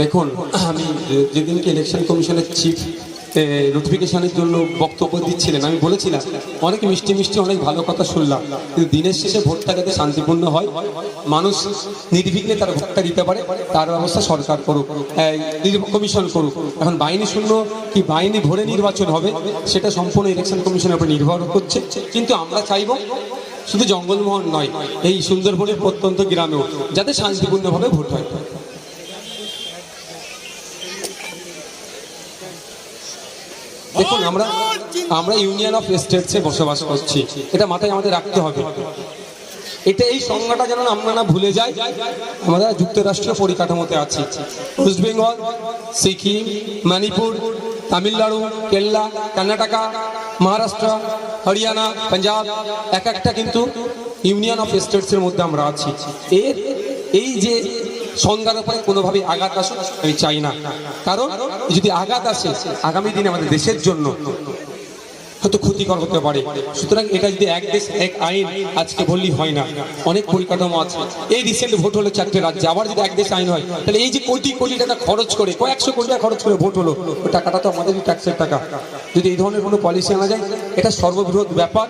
দেখুন, আমি যেদিনকে ইলেকশন কমিশনের চিফ নোটিফিকেশনের জন্য বক্তব্য দিচ্ছিলেন, আমি বলেছিলাম, অনেক মিষ্টি মিষ্টি, অনেক ভালো কথা শুনলাম, কিন্তু দিনের শেষে ভোটটা যাতে শান্তিপূর্ণ হয়, মানুষ নির্বিঘ্নে তার ভোটটা দিতে পারে, তার ব্যবস্থা সরকার করুক কমিশন করুক। এখন বাহিনী শূন্য কি বাহিনী ভোরে নির্বাচন হবে, সেটা সম্পূর্ণ ইলেকশন কমিশনের উপর নির্ভর করছে, কিন্তু আমরা চাইব শুধু জঙ্গলমহল নয়, এই সুন্দরবনের প্রত্যন্ত গ্রামেও যাতে শান্তিপূর্ণভাবে ভোট হয়। দেখুন, আমরা আমরা ইউনিয়ন অফ স্টেটসে বসবাস করছি। এটা মাথায় আমাদের রাখতে হবে। এটা এই সংজ্ঞাটা যেন আমরা না ভুলে যাই আমরা যুক্তরাষ্ট্রীয় পরিকাঠামোতে আছি। ওয়েস্ট বেঙ্গল সিকিম মণিপুর তামিলনাড়ু কেরালা কর্ণাটকা মহারাষ্ট্র হরিয়ানা পাঞ্জাব এক একটা কিন্তু ইউনিয়ন অফ স্টেটসের মধ্যে আমরা আছি। এর এই যে সংজ্ঞার উপরে কোনোভাবে আঘাত আসুক, আমি চাই না। কারণ যদি আঘাত আসে, আগামী দিনে আমাদের দেশের জন্য হয়তো ক্ষতিকর হতে পারে। সুতরাং এটা যদি এক দেশ, এক আইন আজকে বললেই হয় না। অনেক পরিকাঠামো আছে। এই রিসেন্ট ভোট হলো চারটে রাজ্যে। আবার যদি এক দেশ আইন হয়, তাহলে এই যে কোটি কোটি টাকা খরচ করে, কয়েকশো কোটি টাকা খরচ করে ভোট হলো, ওই টাকাটা তো আমাদেরই ট্যাক্সের টাকা। যদি এই ধরনের কোনো পলিসি আনা যায়, এটা সর্ববৃহৎ ব্যাপার।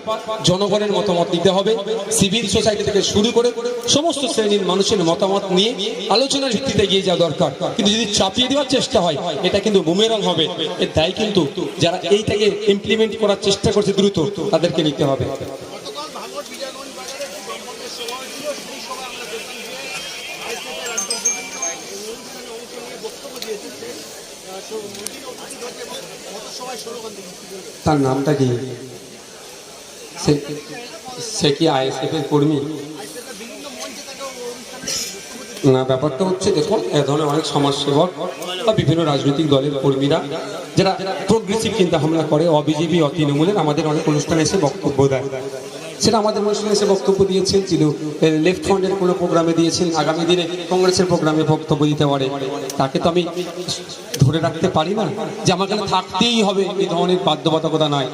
জনগণের মতামত দিতে হবে সিভিল সোসাইটি থেকে শুরু করে সমস্ত শ্রেণির মানুষের মতামত নিয়ে আলোচনার ভিত্তিতে এগিয়ে যাওয়া দরকার। কিন্তু যদি চাপিয়ে দেওয়ার চেষ্টা হয়, এটা কিন্তু বুমেরং হবে। এর দায় কিন্তু যারা এইটাকে ইমপ্লিমেন্ট করার চেষ্টা করছে দ্রুত তাদেরকে নিতে হবে। তার নামটা কি? সে কি আইএসএফ এর কর্মী না ব্যাপারটা হচ্ছে দেখুন এ ধরনের অনেক সমাজসেবক বা বিভিন্ন রাজনৈতিক দলের কর্মীরা যারা প্রোগ্রেসিভ চিন্তা ভাবনা করে অবিজেপি অতৃণমূলের আমাদের অনেক অনুষ্ঠানে এসে বক্তব্য দেয়। সেটা আমাদের অনুষ্ঠানে এসে বক্তব্য দিয়েছেন তিনি লেফট ফ্রন্টের কোনো প্রোগ্রামে দিয়েছেন, আগামী দিনে কংগ্রেসের প্রোগ্রামে বক্তব্য দিতে পারে। তাকে তো আমি ধরে রাখতে পারি না যে আমাকে থাকতেই হবে এই ধরনের বাধ্যবাধকতা নয়।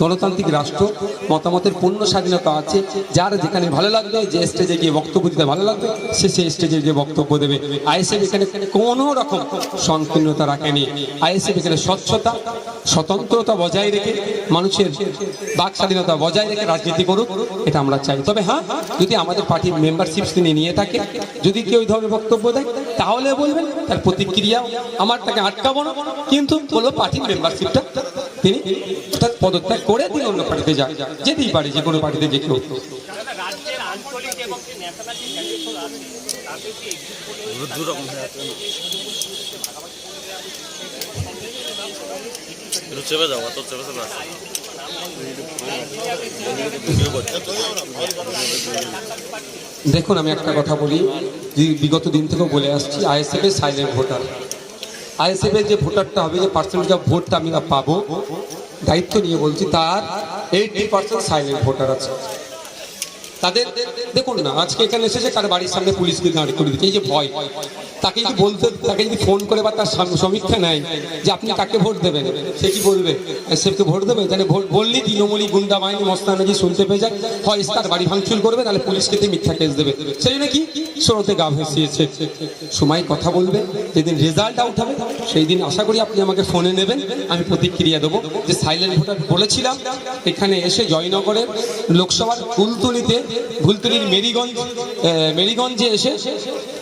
গণতান্ত্রিক রাষ্ট্র, মতামতের পূর্ণ স্বাধীনতা আছে, যার যেখানে ভালো লাগবে, যে স্টেজে গিয়ে বক্তব্য দিতে ভালো লাগবে, সে সেই স্টেজে গিয়ে বক্তব্য দেবে। আইএসএফ এখানে কোনো রকম সংকীর্ণতা রাখেনি। আইএসএফ এখানে স্বচ্ছতা, স্বতন্ত্রতা বজায় রেখে, মানুষের বাক স্বাধীনতা বজায় রেখে রাজনীতি করুক এটা আমরা চাই। তবে হ্যাঁ যদি আমাদের পার্টির মেম্বারশিপ তিনি নিয়ে থাকে, যদি কেউ এই ধরনের বক্তব্য দেয়, তাহলে বলবেন, তার প্রতিক্রিয়া আমার তাকে আটকাবো না। কিন্তু বলব পার্টির মেম্বারশিপটা তিনি অর্থাৎ পদত্যাগ করে তিনি অন্য পার্টিতে যান, যেতেই পারে, যে কোনো পার্টিতে যে কেউ। চেপে যাও, অত চেপে চেপে দেখুন, আমি একটা কথা বলি। বিগত দিন থেকেও বলে আসছি, আইএসএফ এর সাইলেন্ট ভোটার আইএসএফ এর যে ভোটারটা হবে, যে পার্সেন্টেজ অফ ভোটটা আমি পাবো, দায়িত্ব নিয়ে বলছি, তার এইটি পার্সেন্ট সাইলেন্ট ভোটার আছে। তাদের, দেখুন না, আজকে এখানে এসেছে তার বাড়ির সামনে পুলিশকে দাঁড় করে দিচ্ছে, এই যে ভয়। তাকে যদি বলতে, তাকে যদি ফোন করে বা তার সমীক্ষা নেয় যে আপনি কাকে ভোট দেবেন, সে কি বলবে? সে এসএফকে ভোট দেবে, তাহলে ভোট বললেই তৃণমূলী গুন্ডা বাহিনী, মস্তানাজি শুনতে পেয়ে যায়। হয় তার বাড়ি ভাঙচুর করবে, তাহলে পুলিশকে দিয়ে মিথ্যা কেস দেবে। সেই জন্য কি? স্রোতে গা ভেসিয়েছে। সময় কথা বলবে, যেদিন রেজাল্ট আউট হবে, সেই দিন আশা করি আপনি আমাকে ফোনে নেবেন। আমি প্রতিক্রিয়া দেবো যে সাইলেন্ট ভোটার বলেছিলাম, এখানে এসে জয়নগরের লোকসভার ফুলতুলিতে ফুলতুলির মেরিগঞ্জ মেরিগঞ্জে এসে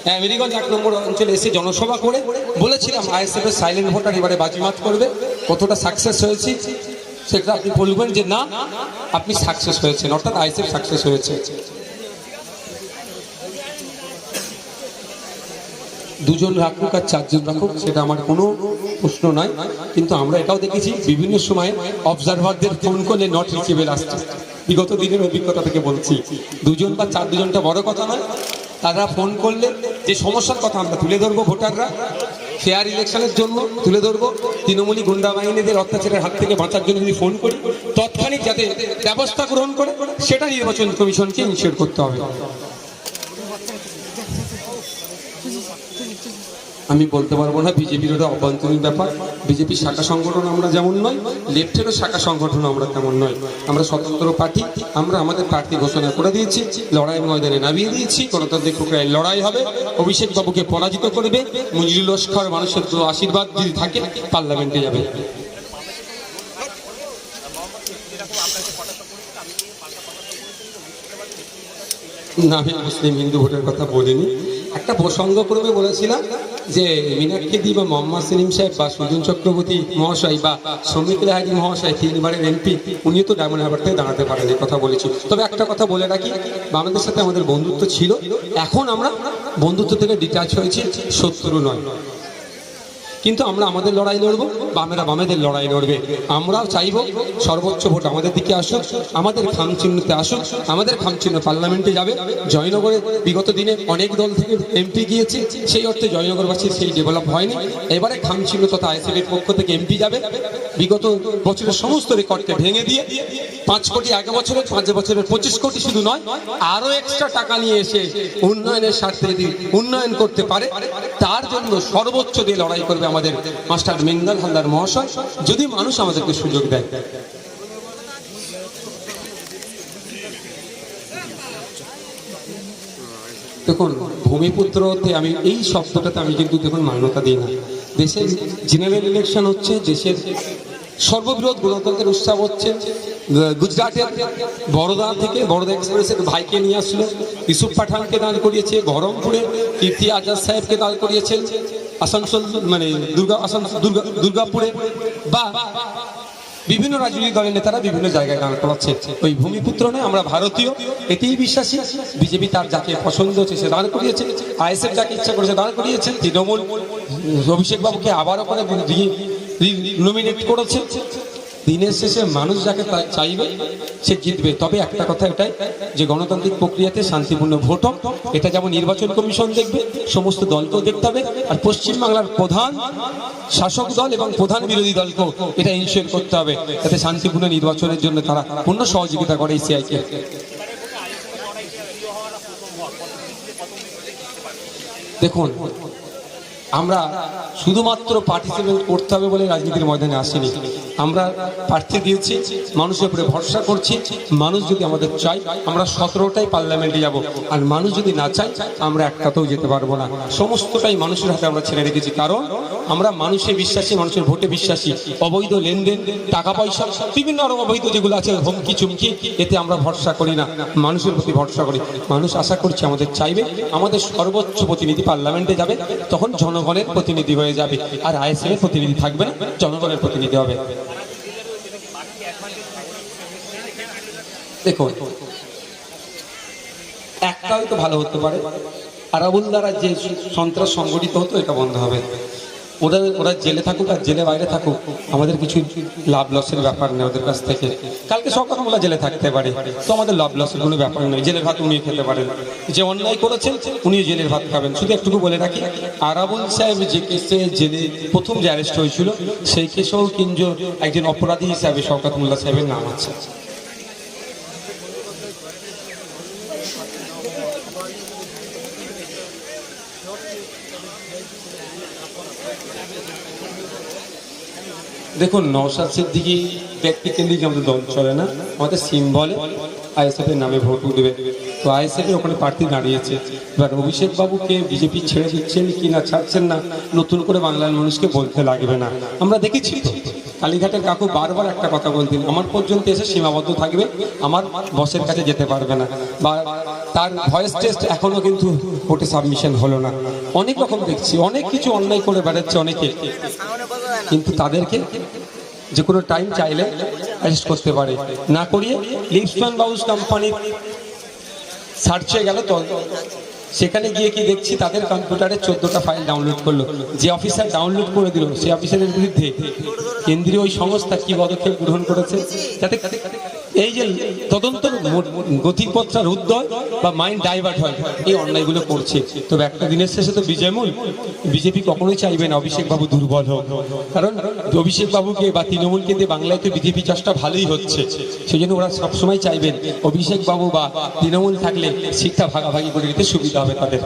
হ্যাঁ মেরিগঞ্জ এক নম্বর অঞ্চলে এসে জনসভা করে, বলেছিলাম আইএসএফ এর সাইলেন্ট ভোটার এবারে বাজিমাত করবে। কতটা সাকসেস হয়েছি, সেটা আপনি বলবেন যে না, আপনি সাকসেস হয়েছেন, অর্থাৎ আইএসএফ সাকসেস হয়েছে। দুজন রাখুক আর চারজন রাখুক, সেটা আমার কোনো প্রশ্ন নয়। কিন্তু আমরা এটাও দেখেছি, বিভিন্ন সময় অবজারভারদের ফোন করলে নট রিচেবল আসছে। বিগত দিনের অভিজ্ঞতা থেকে বলছি, দুজন বা চার দুজনটা বড় কথা নয় তারা ফোন করলে যে সমস্যার কথা আমরা তুলে ধরবো ভোটাররা ফেয়ার ইলেকশনের জন্য তুলে ধরবো। তৃণমূলী গুন্ডা বাহিনীদের অত্যাচারের হাত থেকে বাঁচার জন্য যদি ফোন করি, তৎক্ষণিক যাতে ব্যবস্থা গ্রহণ করে, সেটা নির্বাচন কমিশনকে ইনিশিয়েট করতে হবে। আমি বলতে পারব না, বিজেপির ওটা অভ্যন্তরীণ ব্যাপার। বিজেপির শাখা সংগঠন আমরা যেমন নয় লেফটেরও শাখা সংগঠন আমরা তেমন নয় আমরা স্বতন্ত্র পার্টি, আমরা আমাদের প্রার্থী ঘোষণা করে দিয়েছি, লড়াই ময়দানে নামিয়ে দিয়েছি, গণতান্ত্রিক প্রক্রিয়ায় লড়াই হবে, অভিষেক বাবুকে পরাজিত করবে মঞ্জুরি লস্কর মানুষের আশীর্বাদ যদি থাকে, পার্লামেন্টে যাবে। না, আমি মুসলিম হিন্দু ভোটের কথা বলিনি। একটা প্রসঙ্গ ক্রমে বলেছিলাম যে মিনাক্ষী বা মোহাম্মদ সেলিম সাহেব বা সুজন চক্রবর্তী মহাশয় বা সমিত হাজি মহাশয়, তিনবারের এমপি, উনিও তো ডায়মন্ড হারবার থেকে দাঁড়াতে পারেন এই কথা বলেছি। তবে একটা কথা বলে রাখি, বাংলাদেশের সাথে আমাদের বন্ধুত্ব ছিল, এখন আমরা বন্ধুত্ব থেকে ডিটাচ হয়েছি শত্রু নয়। কিন্তু আমরা আমাদের লড়াই লড়বো বামেরা বামেদের লড়াই লড়বে। আমরাও চাইব সর্বোচ্চ ভোট আমাদের দিকে আসুক, আমাদের খামচিহ্নতে আসুক, আমাদের খামচিহ্ন পার্লামেন্টে যাবে। জয়নগরে বিগত দিনে অনেক দল থেকে এমপি গিয়েছে, সেই অর্থে জয়নগরবাসীর সেই ডেভেলপ হয়নি। এবারে খামচিহ্ন তথা আইসিবির পক্ষ থেকে এমপি যাবে। বিগত বছরের সমস্ত রেকর্ডকে ভেঙে দিয়ে পাঁচ কোটি এক বছরের পাঁচ বছরের পঁচিশ কোটি শুধু নয়, আরও এক্সট্রা টাকা নিয়ে এসে উন্নয়নের স্বার্থে যদি উন্নয়ন করতে পারে, তার জন্য সর্বোচ্চ দিয়ে লড়াই করবে আমাদের মাস্টার মিঙ্গল হালদার মহাশয়। যদি মানুষ আমাদেরকে সুযোগ দেয়। দেখুন, ভূমিপুত্রতে আমি এই শব্দটাতে আমি কিন্তু দেখুন মান্যতা দিই না। দেশের জেনারেল ইলেকশন হচ্ছে, দেশের সর্ববৃহৎ গণতন্ত্রের উৎসব হচ্ছে গুজরাটের বড়দা থেকে বড়দা এক্সপ্রেসের ভাইকে নিয়ে আসলো। ইউসুফ পাঠানকে দাঁড় করিয়েছে গরমপুরে কীর্তি আজাদ সাহেবকে দাঁড় করিয়েছেন আসানসোল মানে দুর্গা, আসানসোল, দুর্গা, দুর্গাপুরে। বা বিভিন্ন রাজনৈতিক দলের নেতারা বিভিন্ন জায়গায় দাঁড় করাচ্ছে। ওই ভূমিপুত্র নয়, আমরা ভারতীয়, এতেই বিশ্বাসী। বিজেপি তার যাকে পছন্দ হচ্ছে, সে দাঁড় করিয়েছে। আইএসএফ যাকে ইচ্ছা করেছে দাঁড় করিয়েছে। তৃণমূল অভিষেক বাবুকে আবারও করে নমিনেট করেছে। দিনের শেষে মানুষ যাকে চাইবে, সে জিতবে। তবে একটা কথা এটাই, যে গণতান্ত্রিক প্রক্রিয়াতে শান্তিপূর্ণ ভোট হোক এটা যেমন নির্বাচন কমিশন দেখবে, সমস্ত দলকেও দেখতে হবে। আর পশ্চিমবাংলার প্রধান শাসক দল এবং প্রধান বিরোধী দলকেও এটা ইনশিওর করতে হবে, যাতে শান্তিপূর্ণ নির্বাচনের জন্য তারা পূর্ণ সহযোগিতা করে সিআইকে দেখুন আমরা শুধুমাত্র পার্টিসিপেট করতে হবে বলে রাজনীতির ময়দানে আসেনি। আমরা প্রার্থী দিয়েছি, মানুষের উপরে ভরসা করছি, মানুষ যদি আমাদের চাই আমরা সতেরোটাই পার্লামেন্টে যাব। আর মানুষ যদি না চাই আমরা একটাতেও যেতে পারব না। সমস্তটাই মানুষের হাতে আমরা ছেড়ে রেখেছি। কারণ আমরা মানুষে বিশ্বাসী, মানুষের ভোটে বিশ্বাসী। অবৈধ লেনদেন টাকা পয়সা বিভিন্ন আরও অবৈধ যেগুলো আছে, হুমকি, চুমকি, এতে আমরা ভরসা করি না। মানুষের প্রতি ভরসা করি। মানুষ আশা করছে আমাদের চাইবে। আমাদের সর্বোচ্চ প্রতিনিধি পার্লামেন্টে যাবে। তখন জনগণের প্রতিনিধি হয়ে যাবে। আর আইএসএফ এর প্রতিনিধি থাকবে না, জনগণের প্রতিনিধি হবে। দেখুন একটা হয়তো ভালো হতে পারে। আরাবুল দ্বারা যে সন্ত্রাস সংগঠিত হতো, এটা বন্ধ হবে। ওরা ওরা জেলে থাকুক আর জেলে বাইরে থাকুক, আমাদের কিছু লাভ লসের ব্যাপার নেই ওদের কাছ থেকে। কালকে সকালবেলা জেলে থাকতে পারে, তো আমাদের লাভ লসের কোনো ব্যাপার নেই। জেলের ভাত উনি খেতে পারেন। যে অন্যায় করেছেন উনি জেলের ভাত খাবেন। শুধু একটুকু বলে রাখি, আরাবুল সাহেব যে কেসে জেলে প্রথম যে অ্যারেস্ট হয়েছিল, সেই কেসেও কিন্তু একজন অপরাধী হিসাবে শওকাত মোল্লা সাহেবের নাম আছে। দেখুন, নওশাদ সিদ্দিকি ব্যক্তি কেন্দ্রিক আমাদের দল চলে না। আমাদের সিম্বলে আইএসএফ এর নামে ভোট উঠবে তো আইএসএফ এর ওখানে প্রার্থী দাঁড়িয়েছে। এবার অভিষেক বাবুকে বিজেপি ছেড়ে দিচ্ছেন কি না, ছাড়ছেন না, নতুন করে বাংলার মানুষকে বলতে লাগবে না। আমরা দেখেছি কালীঘাটের কাকু বারবার একটা কথা বলতেন, আমার পর্যন্ত এসে সীমাবদ্ধ থাকবে, আমার বসের কাছে যেতে পারবে না। বা তার ভয়েস টেস্ট এখনও কিন্তু ভোটে সাবমিশন হলো না। অনেক রকম দেখছি, অনেক কিছু অন্যায় করে বেড়াচ্ছে অনেকে। কিন্তু তাদেরকে যে কোনো টাইম চাইলে অ্যারেস্ট করতে পারে। না করিয়ে লিপসম্যান বাউস কোম্পানির সার্চে গেল তো। সেখানে গিয়ে কি দেখছি, তাদের কম্পিউটারে চোদ্দটা ফাইল ডাউনলোড করল। যে অফিসার ডাউনলোড করে দিল সে অফিসারের বিরুদ্ধে কেন্দ্রীয় ওই সংস্থা কি পদক্ষেপ গ্রহণ করেছে? যাতে এই যে তদন্ত গতিপথটা রুদ্ধ বা মাইন্ড ডাইভার্ট হয়, এই অন্যায়গুলো করছে। তবে একটা দিনের শেষে তো বিজয়মূল বিজেপি কখনোই চাইবে না অভিষেক বাবু দুর্বল হোক। কারণ অভিষেক বাবুকে বা তৃণমূলকে দিয়ে বাংলায় তো বিজেপি চাষটা ভালোই হচ্ছে। সেই জন্য ওরা সবসময় চাইবেন অভিষেক বাবু বা তৃণমূল থাকলে শিক্ষা ভাগাভাগি করে দিতে সুবিধা হবে তাদের।